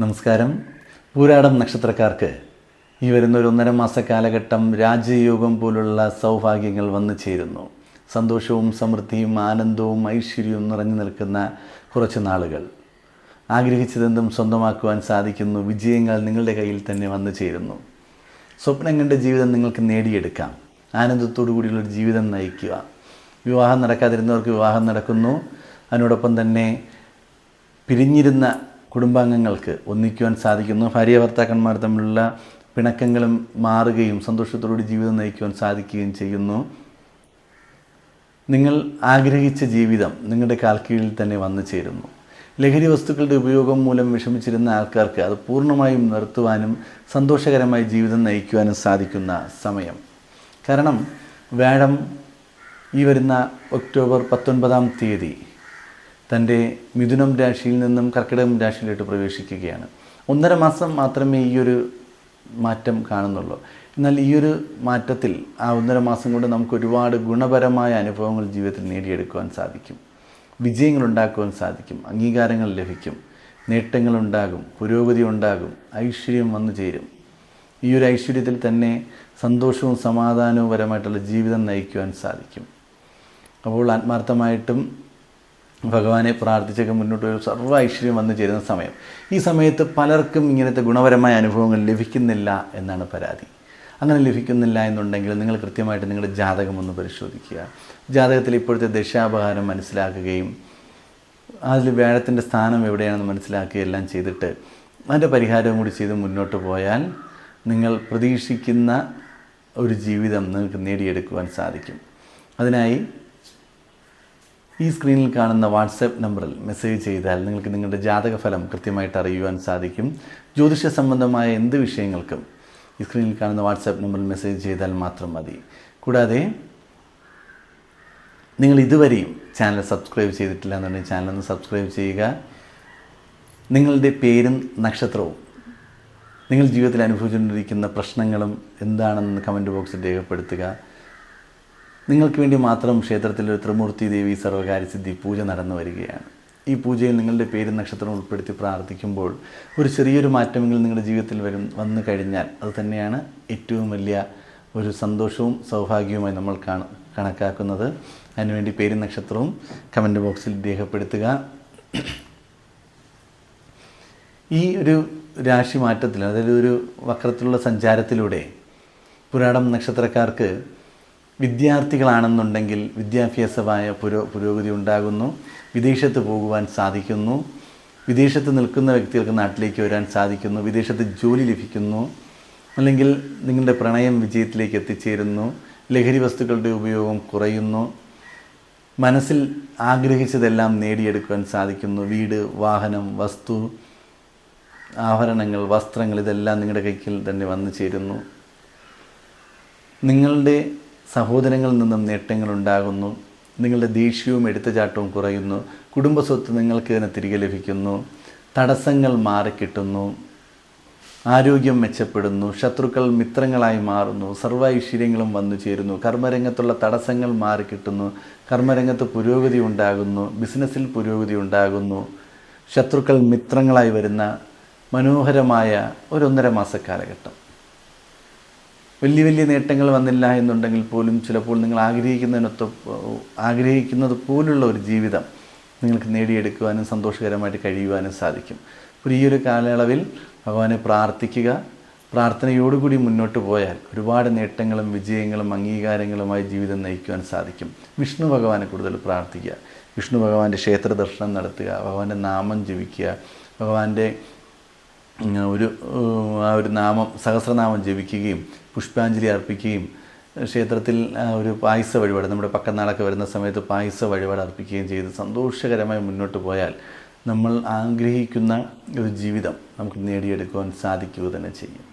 നമസ്കാരം. പൂരാടം നക്ഷത്രക്കാർക്ക് ഈ വരുന്ന ഒരു ഒന്നര മാസ കാലഘട്ടം രാജയോഗം പോലുള്ള സൗഭാഗ്യങ്ങൾ വന്നു ചേരുന്നു. സന്തോഷവും സമൃദ്ധിയും ആനന്ദവും ഐശ്വര്യവും നിറഞ്ഞു നിൽക്കുന്ന കുറച്ച് നാളുകൾ. ആഗ്രഹിച്ചതെന്തും സ്വന്തമാക്കുവാൻ സാധിക്കുന്നു. വിജയങ്ങൾ നിങ്ങളുടെ കയ്യിൽ തന്നെ വന്നു ചേരുന്നു. സ്വപ്നം കണ്ട ജീവിതം നിങ്ങൾക്ക് നേടിയെടുക്കാം. ആനന്ദത്തോടു കൂടിയുള്ളൊരു ജീവിതം നയിക്കുക. വിവാഹം നടക്കാതിരുന്നവർക്ക് വിവാഹം നടക്കുന്നു. അതിനോടൊപ്പം തന്നെ പിരിഞ്ഞിരുന്ന കുടുംബാംഗങ്ങൾക്ക് ഒന്നിക്കുവാൻ സാധിക്കുന്നു. ഭാര്യ ഭർത്താക്കന്മാർ തമ്മിലുള്ള പിണക്കങ്ങളും മാറുകയും സന്തോഷത്തോടുകൂടി ജീവിതം നയിക്കുവാൻ സാധിക്കുകയും ചെയ്യുന്നു. നിങ്ങൾ ആഗ്രഹിച്ച ജീവിതം നിങ്ങളുടെ കാൽക്കീഴിൽ തന്നെ വന്നു ചേരുന്നു. ലഹരി വസ്തുക്കളുടെ ഉപയോഗം മൂലം വിഷമിച്ചിരുന്ന ആൾക്കാർക്ക് അത് പൂർണമായും നിർത്തുവാനും സന്തോഷകരമായി ജീവിതം നയിക്കുവാനും സാധിക്കുന്ന സമയം. കാരണം വേഴം ഈ വരുന്ന ഒക്ടോബർ പത്തൊൻപതാം തീയതി തന്റെ മിഥുനം രാശിയിൽ നിന്നും കർക്കിടകം രാശിയിലോട്ട് പ്രവേശിക്കുകയാണ്. ഒന്നര മാസം മാത്രമേ ഈ ഒരു മാറ്റം കാണുന്നുള്ളൂ. എന്നാൽ ഈ ഒരു മാറ്റത്തിൽ ആ ഒന്നര മാസം കൊണ്ട് നമുക്ക് ഒരുപാട് ഗുണപരമായ അനുഭവങ്ങൾ ജീവിതത്തിൽ നേടിയെടുക്കുവാൻ സാധിക്കും. വിജയങ്ങൾ ഉണ്ടാക്കുവാൻ സാധിക്കും. അംഗീകാരങ്ങൾ ലഭിക്കും. നേട്ടങ്ങളുണ്ടാകും. പുരോഗതി ഉണ്ടാകും. ഐശ്വര്യം വന്നു ചേരും. ഈ ഒരു ഐശ്വര്യത്തിൽ തന്നെ സന്തോഷവും സമാധാനവും പരമായിട്ടുള്ള ജീവിതം നയിക്കുവാൻ സാധിക്കും. അപ്പോൾ ആത്മാർത്ഥമായിട്ടും ഭഗവാനെ പ്രാർത്ഥിച്ചൊക്കെ മുന്നോട്ട് ഒരു സർവ ഐശ്വര്യം വന്നു ചേരുന്ന സമയം. ഈ സമയത്ത് പലർക്കും ഇങ്ങനത്തെ ഗുണപരമായ അനുഭവങ്ങൾ ലഭിക്കുന്നില്ല എന്നാണ് പരാതി. അങ്ങനെ ലഭിക്കുന്നില്ല എന്നുണ്ടെങ്കിൽ നിങ്ങൾ കൃത്യമായിട്ട് നിങ്ങളുടെ ജാതകം ഒന്ന് പരിശോധിക്കുക. ജാതകത്തിൽ ഇപ്പോഴത്തെ ദശാപഹാരം മനസ്സിലാക്കുകയും അതിൽ വ്യാഴത്തിന്റെ സ്ഥാനം എവിടെയാണെന്ന് മനസ്സിലാക്കുകയും എല്ലാം ചെയ്തിട്ട് അതിന്റെ പരിഹാരവും കൂടി ചെയ്ത് മുന്നോട്ട് പോയാൽ നിങ്ങൾ പ്രതീക്ഷിക്കുന്ന ഒരു ജീവിതം നിങ്ങൾക്ക് നേടിയെടുക്കുവാൻ സാധിക്കും. അതിനായി ഈ സ്ക്രീനിൽ കാണുന്ന വാട്സപ്പ് നമ്പറിൽ മെസ്സേജ് ചെയ്താൽ നിങ്ങൾക്ക് നിങ്ങളുടെ ജാതകഫലം കൃത്യമായിട്ട് അറിയുവാൻ സാധിക്കും. ജ്യോതിഷ സംബന്ധമായ എന്ത് വിഷയങ്ങൾക്കും ഈ സ്ക്രീനിൽ കാണുന്ന വാട്സപ്പ് നമ്പറിൽ മെസ്സേജ് ചെയ്താൽ മാത്രം മതി. കൂടാതെ നിങ്ങൾ ഇതുവരെയും ചാനൽ സബ്സ്ക്രൈബ് ചെയ്തിട്ടില്ല എന്നുണ്ടെങ്കിൽ ചാനൽ ഒന്ന് സബ്സ്ക്രൈബ് ചെയ്യുക. നിങ്ങളുടെ പേരും നക്ഷത്രവും നിങ്ങൾ ജീവിതത്തിൽ അനുഭവിച്ചുകൊണ്ടിരിക്കുന്ന പ്രശ്നങ്ങളും എന്താണെന്ന് കമന്റ് ബോക്സിൽ രേഖപ്പെടുത്തുക. നിങ്ങൾക്ക് വേണ്ടി മാത്രം ക്ഷേത്രത്തിൽ ഒരു ത്രിമൂർത്തി ദേവി സർവകാര്യസിദ്ധി പൂജ നടന്നു വരികയാണ്. ഈ പൂജയിൽ നിങ്ങളുടെ പേരും നക്ഷത്രം ഉൾപ്പെടുത്തി പ്രാർത്ഥിക്കുമ്പോൾ ഒരു ചെറിയൊരു മാറ്റമെങ്കിലും നിങ്ങളുടെ ജീവിതത്തിൽ വരും വന്നു കഴിഞ്ഞാൽ അത് തന്നെയാണ് ഏറ്റവും വലിയ ഒരു സന്തോഷവും സൗഭാഗ്യവുമായി നമ്മൾ കാണ കണക്കാക്കുന്നത്. അതിനുവേണ്ടി പേരും നക്ഷത്രവും കമന്റ് ബോക്സിൽ രേഖപ്പെടുത്തുക. ഈ ഒരു രാശി മാറ്റത്തിൽ അതായത് ഒരു വക്രത്തിലുള്ള സഞ്ചാരത്തിലൂടെ പുരാടം നക്ഷത്രക്കാർക്ക് വിദ്യാർത്ഥികളാണെന്നുണ്ടെങ്കിൽ വിദ്യാഭ്യാസമായ പുരോ പുരോഗതി ഉണ്ടാകുന്നു. വിദേശത്ത് പോകുവാൻ സാധിക്കുന്നു. വിദേശത്ത് നിൽക്കുന്ന വ്യക്തികൾക്ക് നാട്ടിലേക്ക് വരാൻ സാധിക്കുന്നു. വിദേശത്ത് ജോലി ലഭിക്കുന്നു. അല്ലെങ്കിൽ നിങ്ങളുടെ പ്രണയം വിജയത്തിലേക്ക് എത്തിച്ചേരുന്നു. ലഹരി വസ്തുക്കളുടെ ഉപയോഗം കുറയുന്നു. മനസ്സിൽ ആഗ്രഹിച്ചതെല്ലാം നേടിയെടുക്കുവാൻ സാധിക്കുന്നു. വീട് വാഹനം വസ്തു ആഭരണങ്ങൾ വസ്ത്രങ്ങൾ ഇതെല്ലാം നിങ്ങളുടെ കൈക്കിൽ തന്നെ വന്നു ചേരുന്നു. നിങ്ങളുടെ സഹോദരങ്ങളിൽ നിന്നും നേട്ടങ്ങൾ ഉണ്ടാകുന്നു. നിങ്ങളുടെ ദേഷ്യവും എടുത്തുചാട്ടവും കുറയുന്നു. കുടുംബസ്വത്ത് നിങ്ങൾക്ക് തന്നെ തിരികെ ലഭിക്കുന്നു. തടസ്സങ്ങൾ മാറിക്കിട്ടുന്നു ആരോഗ്യം മെച്ചപ്പെടുന്നു. ശത്രുക്കൾ മിത്രങ്ങളായി മാറുന്നു. സർവ ഐശ്വര്യങ്ങളും വന്നു ചേരുന്നു. കർമ്മരംഗത്തുള്ള തടസ്സങ്ങൾ മാറിക്കിട്ടുന്നു കർമ്മരംഗത്ത് പുരോഗതി ഉണ്ടാകുന്നു. ബിസിനസ്സിൽ പുരോഗതി ഉണ്ടാകുന്നു. ശത്രുക്കൾ മിത്രങ്ങളായി വരുന്ന മനോഹരമായ ഒരൊന്നര മാസ കാലഘട്ടം. വലിയ വലിയ നേട്ടങ്ങൾ വന്നില്ല എന്നുണ്ടെങ്കിൽ പോലും ചിലപ്പോൾ നിങ്ങൾ ആഗ്രഹിക്കുന്നതിനൊത്ത് ആഗ്രഹിക്കുന്നത് പോലുള്ള ഒരു ജീവിതം നിങ്ങൾക്ക് നേടിയെടുക്കുവാനും സന്തോഷകരമായിട്ട് കഴിയുവാനും സാധിക്കും. അപ്പോൾ ഈ ഒരു കാലയളവിൽ ഭഗവാനെ പ്രാർത്ഥിക്കുക. പ്രാർത്ഥനയോടുകൂടി മുന്നോട്ട് പോയാൽ ഒരുപാട് നേട്ടങ്ങളും വിജയങ്ങളും അംഗീകാരങ്ങളുമായി ജീവിതം നയിക്കുവാൻ സാധിക്കും. വിഷ്ണു ഭഗവാനെ കൂടുതൽ പ്രാർത്ഥിക്കുക. വിഷ്ണു ഭഗവാന്റെ ക്ഷേത്ര ദർശനം നടത്തുക. ഭഗവാന്റെ നാമം ജപിക്കുക. ഭഗവാന്റെ ഒരു ആ ഒരു നാമം സഹസ്രനാമം ജപിക്കുകയും പുഷ്പാഞ്ജലി അർപ്പിക്കുകയും ക്ഷേത്രത്തിൽ ഒരു പായസ വഴിപാട് നമ്മുടെ പക്കനാളൊക്കെ വരുന്ന സമയത്ത് പായസ വഴിപാട് അർപ്പിക്കുകയും ചെയ്ത് സന്തോഷകരമായി മുന്നോട്ട് പോയാൽ നമ്മൾ ആഗ്രഹിക്കുന്ന ഒരു ജീവിതം നമുക്ക് നേടിയെടുക്കുവാൻ സാധിക്കുക തന്നെ ചെയ്യും.